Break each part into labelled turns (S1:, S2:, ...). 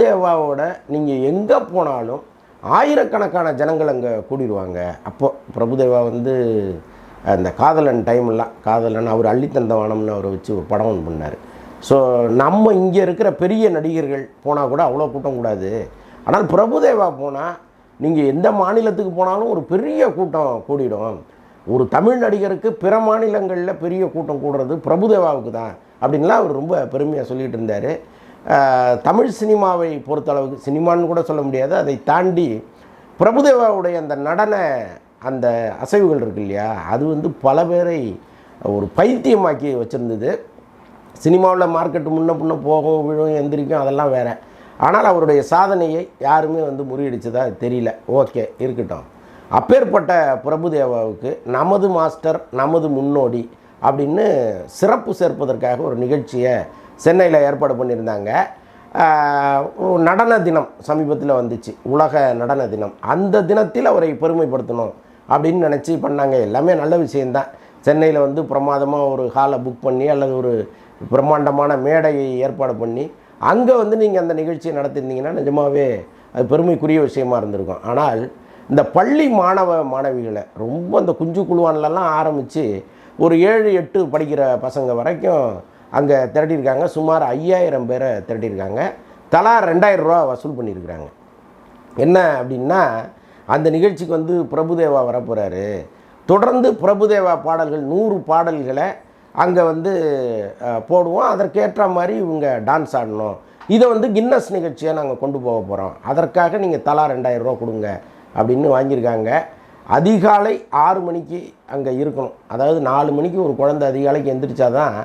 S1: பிரபுதேவாவோட நீங்கள் எங்கே போனாலும் ஆயிரக்கணக்கான ஜனங்கள் அங்கே கூடிடுவாங்க அப்போது பிரபுதேவா வந்து அந்த காதலன் டைம்லாம் காதலன் அவர் அள்ளித்தந்தவானம்னு அவரை வச்சு ஒரு படம் ஒன்று பண்ணார். ஸோ நம்ம இங்கே இருக்கிற பெரிய நடிகர்கள் போனால் கூட அவ்வளோ கூட்டம் கூடாது. ஆனால் பிரபுதேவா போனால் நீங்கள் எந்த மாநிலத்துக்கு போனாலும் ஒரு பெரிய கூட்டம் கூடிடும். ஒரு தமிழ் நடிகருக்கு பிற மாநிலங்களில் பெரிய கூட்டம் கூடுறது பிரபுதேவாவுக்கு தான். அப்படின்லாம் அவர் ரொம்ப பெருமையாக சொல்லிகிட்டு இருந்தார். தமிழ் சினிமாவை பொறுத்தளவுக்கு சினிமான்னு கூட சொல்ல முடியாது அதை தாண்டி பிரபுதேவாவுடைய அந்த நடன அந்த அசைவுகள் இருக்கு இல்லையா அது வந்து பல பேரை ஒரு பைத்தியமாக்கி வச்சுருந்தது. சினிமாவில் மார்க்கெட்டு முன்ன பின்ன போகும் விழும் எந்திரிக்கும் அதெல்லாம் வேறு. ஆனால் அவருடைய சாதனையை யாருமே வந்து முறியடிச்சதா தெரியல. ஓகே இருக்கட்டும். அப்பேற்பட்ட பிரபுதேவாவுக்கு நமது மாஸ்டர் நமது முன்னோடி அப்படின்னு சிறப்பு சேர்ப்பதற்காக ஒரு நிகழ்ச்சியை சென்னையில் ஏற்பாடு பண்ணியிருந்தாங்க. நடன தினம் சமீபத்தில் வந்துச்சு. உலக நடன தினம். அந்த தினத்தில் அவரை பெருமைப்படுத்தணும் அப்படின்னு நினச்சி பண்ணாங்க. எல்லாமே நல்ல விஷயந்தான் சென்னையில் வந்து பிரமாதமாக ஒரு ஹாலை புக் பண்ணி அல்லது ஒரு பிரம்மாண்டமான மேடையை ஏற்பாடு பண்ணி அங்கே வந்து நீங்கள் அந்த நிகழ்ச்சியை நடத்திருந்தீங்கன்னா நிஜமாகவே அது பெருமைக்குரிய விஷயமா இருந்திருக்கும். ஆனால் இந்த பள்ளி மாணவ மாணவிகளை ரொம்ப இந்த குஞ்சு குழுவான்லலாம் ஆரம்பித்து ஒரு ஏழு எட்டு படிக்கிற பசங்க வரைக்கும் அங்கே திரட்டியிருக்காங்க. சுமார் ஐயாயிரம் பேரை திரட்டியிருக்காங்க. தலா ரெண்டாயிரம் ரூபா வசூல் பண்ணியிருக்கிறாங்க. என்ன அப்படின்னா அந்த நிகழ்ச்சிக்கு வந்து பிரபுதேவா வரப்போகிறாரு தொடர்ந்து பிரபுதேவா பாடல்கள் நூறு பாடல்களை அங்கே வந்து போடுவோம். அதற்கேற்ற மாதிரி இவங்க டான்ஸ் ஆடணும். இதை வந்து கின்னஸ் நிகழ்ச்சியாக நாங்கள் கொண்டு போக போகிறோம் அதற்காக நீங்கள் தலா ரெண்டாயிரம் ரூபா கொடுங்க அப்படின்னு வாங்கியிருக்காங்க. அதிகாலை ஆறு மணிக்கு அங்கே இருக்கணும். அதாவது நாலு மணிக்கு ஒரு குழந்தை அதிகாலைக்கு எந்திரிச்சாதான்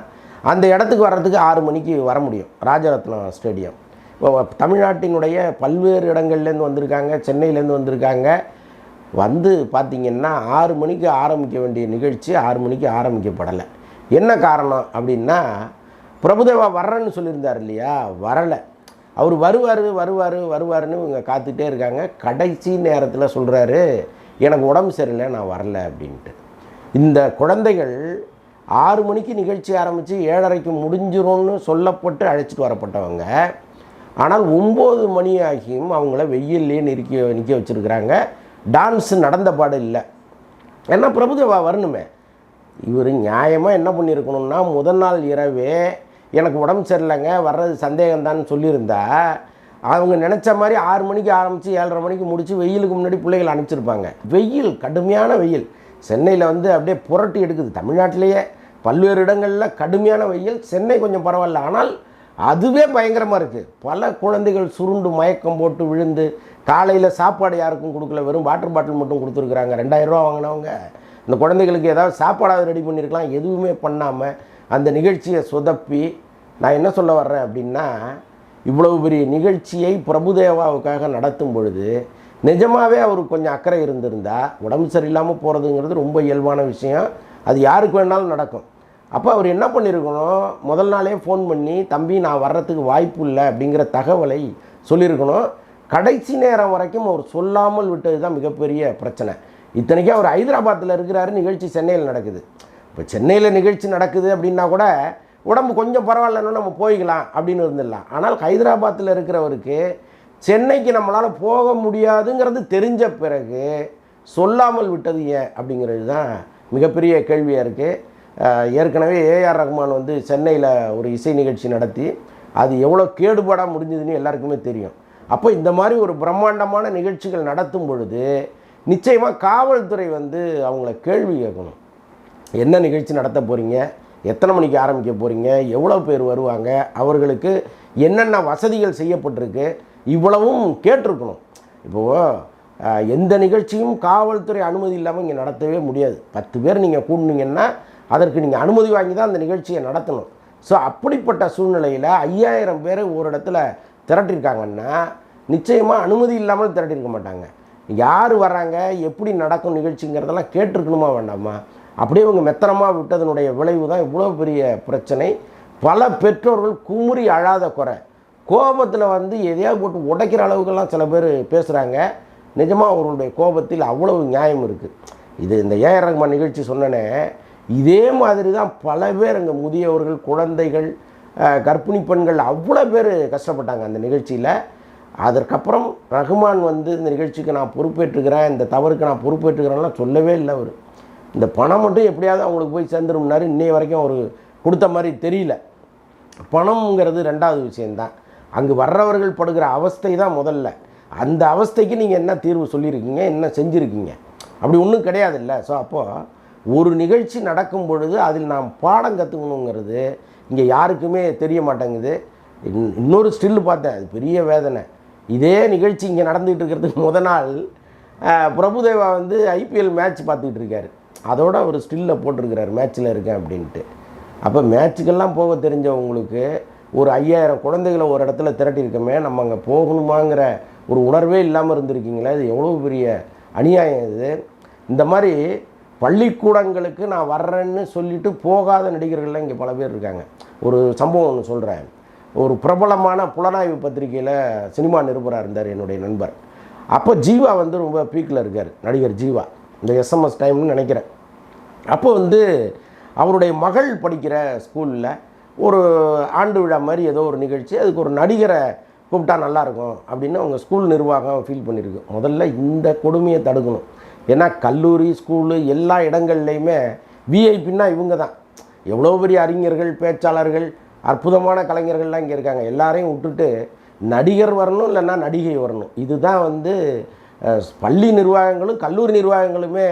S1: அந்த இடத்துக்கு வர்றதுக்கு ஆறு மணிக்கு வர முடியும். ராஜரத்னம் ஸ்டேடியம். இப்போ தமிழ்நாட்டினுடைய பல்வேறு இடங்கள்லேருந்து வந்திருக்காங்க சென்னையிலேருந்து வந்திருக்காங்க. வந்து பார்த்திங்கன்னா ஆறு மணிக்கு ஆரம்பிக்க வேண்டிய நிகழ்ச்சி ஆறு மணிக்கு ஆரம்பிக்கப்படலை. என்ன காரணம் அப்படின்னா பிரபுதேவா வர்றேன்னு சொல்லியிருந்தார் இல்லையா? வரலை. அவர் வருவார் வருவார் வருவாருன்னு இவங்க காத்துட்டே இருக்காங்க. கடைசி நேரத்தில் சொல்கிறாரு எனக்கு உடம்பு சரியில்லை நான் வரல அப்படின்ட்டு. இந்த குழந்தைகள் ஆறு மணிக்கு நிகழ்ச்சி ஆரம்பித்து ஏழரைக்கு முடிஞ்சிரும்னு சொல்லப்பட்டு அழைச்சிட்டு வரப்பட்டவங்க. ஆனால் ஒம்பது மணி ஆகியும் அவங்கள வெயில்லையே நிற்க நிற்க வச்சுருக்கிறாங்க. டான்ஸ் நடந்த பாடு இல்லை. ஏன்னா பிரபுதேவா வரணுமே. இவர் நியாயமாக என்ன பண்ணியிருக்கணும்னா முதல் நாள் இரவே எனக்கு உடம்பு சரியில்லைங்க வர்றது சந்தேகம்தான்னு சொல்லியிருந்தா அவங்க நினச்ச மாதிரி ஆறு மணிக்கு ஆரம்பித்து ஏழரை மணிக்கு முடித்து வெயிலுக்கு முன்னாடி பிள்ளைகளை அனுப்பிச்சிருப்பாங்க. வெயில் கடுமையான வெயில். சென்னையில் வந்து அப்படியே புரட்டி எடுக்குது. தமிழ்நாட்டிலேயே பல்வேறு இடங்களில் கடுமையான வெயில் சென்னை கொஞ்சம் பரவாயில்ல. ஆனால் அதுவே பயங்கரமாக இருக்குது பல குழந்தைகள் சுருண்டு மயக்கம் போட்டு விழுந்து காலையில் சாப்பாடு யாருக்கும் கொடுக்கல. வெறும் வாட்டர் பாட்டில் மட்டும் கொடுத்துருக்குறாங்க. ரெண்டாயிரரூவா வாங்கினவங்க. இந்த குழந்தைகளுக்கு ஏதாவது சாப்பாடாவது ரெடி பண்ணியிருக்கலாம் எதுவுமே பண்ணாமல் அந்த நிகழ்ச்சியை சொதப்பி நான் என்ன சொல்ல வர்றேன் அப்படின்னா இவ்வளவு பெரிய நிகழ்ச்சியை பிரபுதேவாவுக்காக நடத்தும் பொழுது நிஜமாகவே அவருக்கு கொஞ்சம் அக்கறை இருந்திருந்தா உடம்பு சரியில்லாமல் போகிறதுங்கிறது ரொம்ப இயல்பான விஷயம். அது யாருக்கு வேணாலும் நடக்கும். அப்போ அவர் என்ன பண்ணியிருக்கணும் முதல் நாளே ஃபோன் பண்ணி தம்பி நான் வர்றதுக்கு வாய்ப்பு இல்லை அப்படிங்கிற தகவலை சொல்லியிருக்கணும் கடைசி நேரம் வரைக்கும் அவர் சொல்லாமல் விட்டது தான் மிகப்பெரிய பிரச்சனை. இத்தனைக்கும் அவர் ஹைதராபாத்தில் இருக்கிறாரு நிகழ்ச்சி சென்னையில் நடக்குது. இப்போ சென்னையில் நிகழ்ச்சி நடக்குது அப்படின்னா கூட உடம்பு கொஞ்சம் பரவாயில்லன்னு நம்ம போய்க்கலாம் அப்படின்னு இருந்துடலாம். ஆனால் ஹைதராபாத்தில் இருக்கிறவருக்கு சென்னைக்கு நம்மளால் போக முடியாதுங்கிறது தெரிஞ்ச பிறகு சொல்லாமல் விட்டது ஏன் அப்படிங்கிறது தான் மிகப்பெரிய கேள்வியாக இருக்குது ஏற்கனவே ஏஆர் ரஹ்மான் வந்து சென்னையில் ஒரு இசை நிகழ்ச்சி நடத்தி அது எவ்வளோ கேடுபாடாக முடிஞ்சதுன்னு எல்லாருக்குமே தெரியும். அப்போ இந்த மாதிரி ஒரு பிரம்மாண்டமான நிகழ்ச்சிகள் நடத்தும் பொழுது நிச்சயமாக காவல்துறை வந்து அவங்கள கேள்வி கேட்கணும். என்ன நிகழ்ச்சி நடத்த போகிறீங்க எத்தனை மணிக்கு ஆரம்பிக்க போகிறீங்க எவ்வளோ பேர் வருவாங்க? அவர்களுக்கு என்னென்ன வசதிகள் செய்யப்பட்டிருக்கு? இவ்வளவும் கேட்டிருக்கணும். இப்போது எந்த நிகழ்ச்சியும் காவல்துறை அனுமதி இல்லாமல் இங்கே நடத்தவே முடியாது. பத்து பேர் நீங்கள் கூடுனீங்கன்னா அதற்கு நீங்கள் அனுமதி வாங்கி தான் அந்த நிகழ்ச்சியை நடத்தணும். ஸோ அப்படிப்பட்ட சூழ்நிலையில் ஐயாயிரம் பேர் ஒரு இடத்துல திரட்டிருக்காங்கன்னா நிச்சயமாக அனுமதி இல்லாமல் திரட்டியிருக்க மாட்டாங்க. யார் வராங்க எப்படி நடக்கும் நிகழ்ச்சிங்கிறதெல்லாம் கேட்டிருக்கணுமா வேண்டாமா? அப்படியே இவங்க மெத்தனமாக விட்டதனுடைய விளைவு தான் இவ்வளோ பெரிய பிரச்சனை. பல பெற்றோர்கள் குமுறி அழாத குறை. கோபத்தில் வந்து எதையாவது போட்டு உடைக்கிற அளவுக்கெல்லாம் சில பேர் பேசுகிறாங்க நிஜமாக அவர்களுடைய கோபத்தில் அவ்வளவு நியாயம் இருக்குது இது இந்த ஏஆர் ரகுமான் நிகழ்ச்சி சொன்னனே இதே மாதிரி தான் பல பேர் அங்கே முதியவர்கள் குழந்தைகள் கர்ப்பிணி பெண்கள் அவ்வளோ பேர் கஷ்டப்பட்டாங்க அந்த நிகழ்ச்சியில். அதற்கப்புறம் ரகுமான் வந்து இந்த நிகழ்ச்சிக்கு நான் பொறுப்பேற்றுக்கிறேன் இந்த தவறுக்கு நான் பொறுப்பேற்றுக்கிறேன்லாம் சொல்லவே இல்லை அவர். இந்த பணம் மட்டும் எப்படியாவது அவங்களுக்கு போய் சேர்ந்துரும்னாரு இன்னைய வரைக்கும் அவர் கொடுத்த மாதிரி தெரியல. பணம்ங்கிறது ரெண்டாவது விஷயந்தான் அங்கு வர்றவர்கள் படுகிற அவஸ்தை தான் முதல்ல. அந்த அவஸ்தைக்கு நீங்கள் என்ன தீர்வு சொல்லியிருக்கீங்க என்ன செஞ்சுருக்கீங்க? அப்படி ஒன்றும் கிடையாது இல்லை ஸோ அப்போது ஒரு நிகழ்ச்சி நடக்கும் பொழுது அதில் நாம் பாடம் கற்றுக்கணுங்கிறது இங்கே யாருக்குமே தெரிய மாட்டேங்குது. இன்னொரு ஸ்டில்லு பார்த்தேன் அது பெரிய வேதனை. இதே நிகழ்ச்சி இங்கே நடந்துகிட்டு இருக்கிறதுக்கு முத நாள் பிரபுதேவா வந்து ஐபிஎல் மேட்ச் பார்த்துக்கிட்டு இருக்காரு. அதோட ஒரு ஸ்டில்ல போட்டிருக்கிறார் மேட்ச்சில் இருக்கேன் அப்படின்ட்டு. அப்போ மேட்ச்சுக்கெல்லாம் போக தெரிஞ்சவங்களுக்கு ஒரு ஐயாயிரம் குழந்தைகளை ஒரு இடத்துல திரட்டியிருக்கோமே நம்ம அங்கே போகணுமாங்கிற ஒரு உணர்வே இல்லாமல் இருந்திருக்கீங்களே இது எவ்வளோ பெரிய அநியாயம் இது. இந்த மாதிரி பள்ளிக்கூடங்களுக்கு நான் வர்றேன்னு சொல்லிட்டு போகாத நடிகர்கள்லாம் இங்கே பல பேர் இருக்காங்க. ஒரு சம்பவம் ஒன்று சொல்கிறேன் ஒரு பிரபலமான புலனாய்வு பத்திரிகையில் சினிமா நிருபராக இருந்தார் என்னுடைய நண்பர். அப்போ ஜீவா வந்து ரொம்ப பீக்கில் இருக்கார் நடிகர் ஜீவா. இந்த எஸ்எம்எஸ் டைம்னு நினைக்கிறேன். அப்போ வந்து அவருடைய மகள் படிக்கிற ஸ்கூலில் ஒரு ஆண்டு விழா மாதிரி ஏதோ ஒரு நிகழ்ச்சி அதுக்கு ஒரு நடிகரை கூப்பிட்டா நல்லாயிருக்கும் அப்படின்னு அவங்க ஸ்கூல் நிர்வாகம் ஃபீல் பண்ணியிருக்கு. முதல்ல இந்த கொடுமையை தடுக்கணும். ஏன்னா கல்லூரி ஸ்கூலு எல்லா இடங்கள்லையுமே விஐபின்னா இவங்க தான் எவ்வளோ பெரிய அறிஞர்கள் பேச்சாளர்கள் அற்புதமான கலைஞர்கள்லாம் இங்கே இருக்காங்க. எல்லாரையும் விட்டுட்டு நடிகர் வரணும் இல்லைன்னா நடிகை வரணும். இதுதான் வந்து பள்ளி நிர்வாகங்களும் கல்லூரி நிர்வாகங்களுமே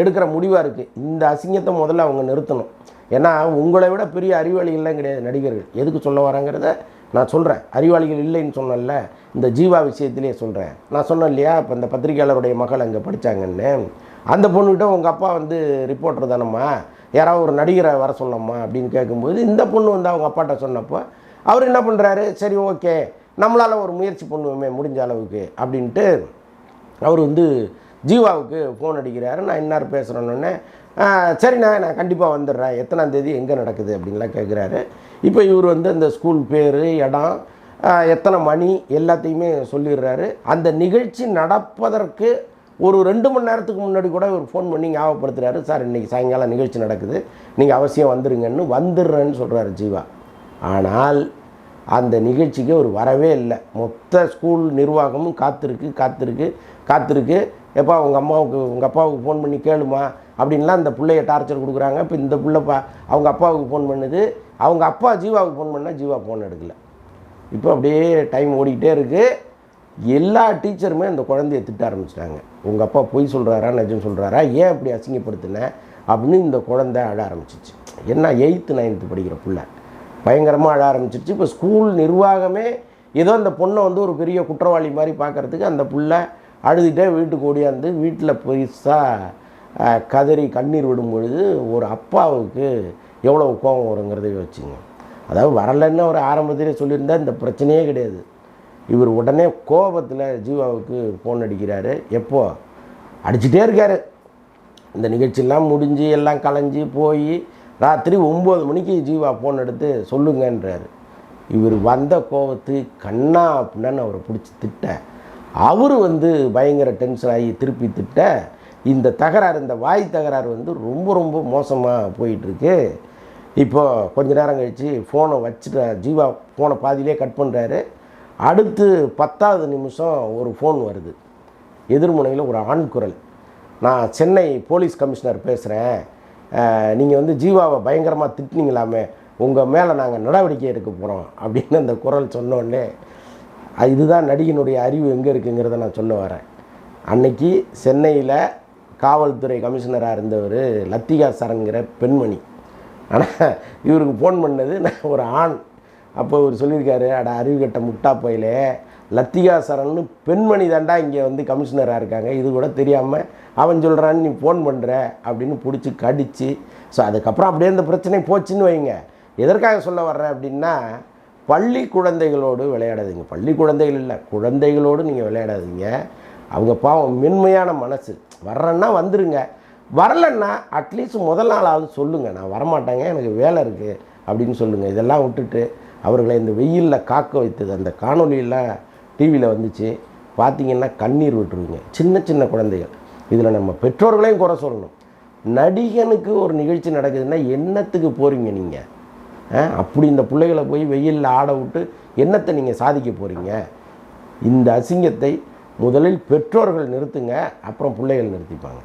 S1: எடுக்கிற முடிவாக இருக்குது இந்த அசிங்கத்தை முதல்ல அவங்க நிறுத்தணும். ஏன்னா உங்களை விட பெரிய அறிவாளிகள்லாம் கிடையாது நடிகர்கள். எதுக்கு சொல்ல வராங்கிறத நான் சொல்கிறேன் அறிவாளிகள் இல்லைன்னு சொன்னேன்ல இந்த ஜீவா விஷயத்திலே சொல்கிறேன் நான் சொன்னேன் இல்லையா இப்போ இந்த பத்திரிகையாளருடைய மகள் அங்கே படித்தாங்கன்னு அந்த பொண்ணுகிட்ட உங்கள் அப்பா வந்து ரிப்போர்ட்டர் தானம்மா? யாராவது ஒரு நடிகரை வர சொன்னம்மா அப்படின்னு கேட்கும்போது இந்த பொண்ணு வந்து அவங்க அப்பாட்ட சொன்னப்போ அவர் என்ன பண்ணுறாரு சரி ஓகே. நம்மளால் ஒரு முயற்சி பண்ணுவோமே முடிஞ்ச அளவுக்கு அப்படின்ட்டு அவர் வந்து ஜீவாவுக்கு ஃபோன் அடிக்கிறாரு. நான் இன்னார் பேசுகிறேன்னொன்னே சரிண்ணா நான் கண்டிப்பாக வந்துடுறேன். எத்தனாம் தேதி எங்கே நடக்குது அப்படின்லாம் கேட்குறாரு இப்போ இவர் வந்து அந்த ஸ்கூல் பேர் இடம் எத்தனை மணி எல்லாத்தையுமே சொல்லிடுறாரு. அந்த நிகழ்ச்சி நடப்பதற்கு ஒரு ரெண்டு மணி நேரத்துக்கு முன்னாடி கூட இவர் ஃபோன் பண்ணி ஞாபகப்படுத்துறாரு. சார் இன்றைக்கி சாயங்காலம் நிகழ்ச்சி நடக்குது. நீங்கள் அவசியம் வந்துடுங்கன்னு வந்துடுறேன்னு சொல்கிறாரு ஜீவா. ஆனால் அந்த நிகழ்ச்சிக்கு அவர் வரவே இல்லை. மொத்த ஸ்கூல் நிர்வாகமும் காத்திருக்கு காத்திருக்கு காத்திருக்கு. எப்பா உங்கள் அம்மாவுக்கு உங்கள் அப்பாவுக்கு ஃபோன் பண்ணி கேளுமா? அப்படின்லாம் அந்த பிள்ளைய டார்ச்சர் கொடுக்குறாங்க. இப்போ இந்த பிள்ளைப்பா அவங்க அப்பாவுக்கு ஃபோன் பண்ணுது. அவங்க அப்பா ஜீவாவுக்கு ஃபோன் பண்ணால் ஜீவா ஃபோன் எடுக்கல. இப்போ அப்படியே டைம் ஓடிக்கிட்டே இருக்குது எல்லா டீச்சருமே அந்த குழந்தைய திட்ட ஆரம்பிச்சிட்டாங்க. உங்கள் அப்பா பொய் சொல்கிறாரா நிஜம் சொல்கிறாரா ஏன் இப்படி அசிங்கப்படுத்தினேன் அப்படின்னு இந்த குழந்தை அழ ஆரம்பிச்சிச்சு. என்ன எயித்து நைன்த்து படிக்கிற பிள்ளை. பயங்கரமாக அழ ஆரம்பிச்சிருச்சு. இப்போ ஸ்கூல் நிர்வாகமே ஏதோ அந்த பொண்ணை வந்து ஒரு பெரிய குற்றவாளி மாதிரி பார்க்கறதுக்கு அந்த பிள்ளை அழுதுகிட்டே வீட்டுக்கு ஓடியாந்து வீட்டில் பெருசாக கதறி கண்ணீர் விடும் பொழுது ஒரு அப்பாவுக்கு எவ்வளோ கோபம் வருங்கிறத வச்சுங்க அதாவது வரலைன்னு அவர் ஆரம்பத்திலே சொல்லியிருந்தால் இந்த பிரச்சனையே கிடையாது. இவர் உடனே கோபத்தில் ஜீவாவுக்கு ஃபோன் அடிக்கிறாரு. எப்போ? அடிச்சிட்டே இருக்காரு. இந்த நிகழ்ச்சியெல்லாம் முடிஞ்சு எல்லாம் கலைஞ்சு போய் ராத்திரி ஒம்பது மணிக்கு ஜீவா ஃபோன் எடுத்து சொல்லுங்கன்றாரு. இவர் வந்த கோபத்து கண்ணா அப்படின்னு அவரை பிடிச்சி திட்ட. அவர் வந்து பயங்கர டென்ஷன் ஆகி திருப்பி திட்ட இந்த தகராறு இந்த வாய் தகராறு வந்து ரொம்ப ரொம்ப மோசமாக போயிட்டுருக்கு. இப்போது கொஞ்ச நேரம் கழித்து ஃபோனை வச்சுட்டு ஜீவா ஃபோனை பாதியிலே கட் பண்ணுறாரு அடுத்து பத்தாவது நிமிஷம் ஒரு ஃபோன் வருது. எதிர்முனையில் ஒரு ஆண் குரல். நான் சென்னை போலீஸ் கமிஷனர் பேசுகிறேன் நீங்கள் வந்து ஜீவாவை பயங்கரமாக திட்டினீங்களாமே உங்கள் மேலே நாங்கள் நடவடிக்கை எடுக்க போகிறோம் அப்படின்னு அந்த குரல் சொன்னோடனே இதுதான் நடிகனுடைய அறிவு எங்கே இருக்குங்கிறத நான் சொல்ல வரேன். அன்னைக்கு சென்னையில் காவல்துறை கமிஷனராக இருந்தவர் லத்திகா சரண்கிற பெண்மணி. ஆனால் இவருக்கு ஃபோன் பண்ணது நான் ஒரு ஆண். அப்போ இவர் சொல்லியிருக்காரு அட அறிவு கட்ட முட்டா லத்திகா சரண்னு பெண்மணி தாண்டா இங்கே வந்து கமிஷனராக இருக்காங்க. இது கூட தெரியாமல் அவன் சொல்கிறான்னு நீ ஃபோன் பண்ணுற அப்படின்னு பிடிச்சி கடிச்சு. ஸோ அதுக்கப்புறம் அப்படியே இந்த பிரச்சனை போச்சுன்னு வைங்க. எதற்காக சொல்ல வர்றேன் அப்படின்னா பள்ளி குழந்தைகளோடு விளையாடாதீங்க. பள்ளி குழந்தைகள் இல்லை. குழந்தைகளோடு நீங்கள் விளையாடாதீங்க. அவங்க பாவம் மென்மையான மனசு. வர்றேன்னா வந்துடுங்க வரலன்னா அட்லீஸ்ட் முதல் நாளாவது சொல்லுங்கள் நான் வரமாட்டேங்க. எனக்கு வேலை இருக்குது அப்படின்னு சொல்லுங்கள் இதெல்லாம் விட்டுட்டு அவர்களை இந்த வெயிலில் காக்க வைத்தது. அந்த காணொலியெல்லாம் டிவியில் வந்துச்சு. பார்த்தீங்கன்னா கண்ணீர் விட்டுருவீங்க. சின்ன சின்ன குழந்தைகள். இதில் நம்ம பெற்றோர்களையும் குறை சொல்லணும். நடிகனுக்கு ஒரு நிகழ்ச்சி நடக்குதுன்னா என்னத்துக்கு போகிறீங்க நீங்கள் அப்படி இந்த பிள்ளைகளை போய் வெயிலில் ஆட விட்டு என்னத்தை நீங்கள் சாதிக்க போகிறீங்க இந்த அசிங்கத்தை முதலில் பெற்றோர்கள் நிறுத்துங்க அப்புறம் பிள்ளைகள் நிறுத்திப்பாங்க.